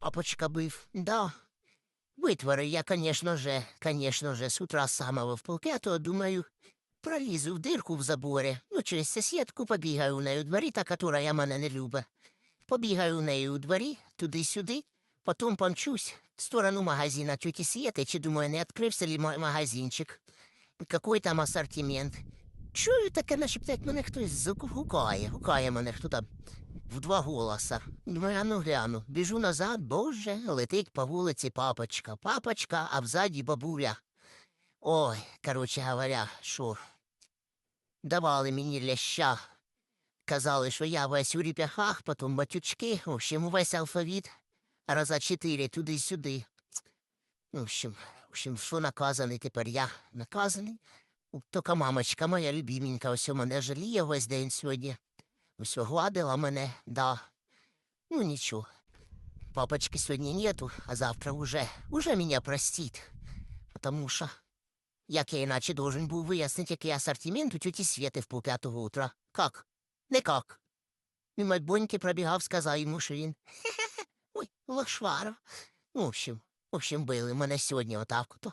Папочка бив, да. Витвори я, конечно же, конечно же, с утра самого в полке, то, думаю, пролізу в дирку в заборі, ну, через сусідку побігаю у неї у дворі, та, которая я мене не любить. Побігаю у неї у дворі, туди-сюди, потім помчусь в сторону магазина тьоті Свети, чи, думаю, не відкрився ли мой магазинчик. Какой там ассортимент. Чую таке, нашептать, мене хтось гукає, гукає мене хто там в два голоса. Думаю, а ну гляну. Біжу назад, боже, летить по вулиці папочка. Папочка, а взаді бабуля. Ой, короче говоря, що. Давали мені ляща. Казали, що я весь у ріп'яхах, потім батючки, в общем, весь алфавіт. Раза чотири туди-сюди. В общем, в общем, що наказаний тепер я наказаний. Тільки мамочка моя любименька, ось мене жаліє весь день сьогодні. Ось гладила мене, да. Ну нічого. Папочки сьогодні нету, а завтра уже, уже меня простит. Потому що, як я іначе должен був вияснити, який ассортимент у тьоті Свети в полп'ятого утра. Как? Не как. Мимо боньки пробігав, сказав йому, що він Ой, лошвара. В общем, в общем, били мене сьогодні отак ото.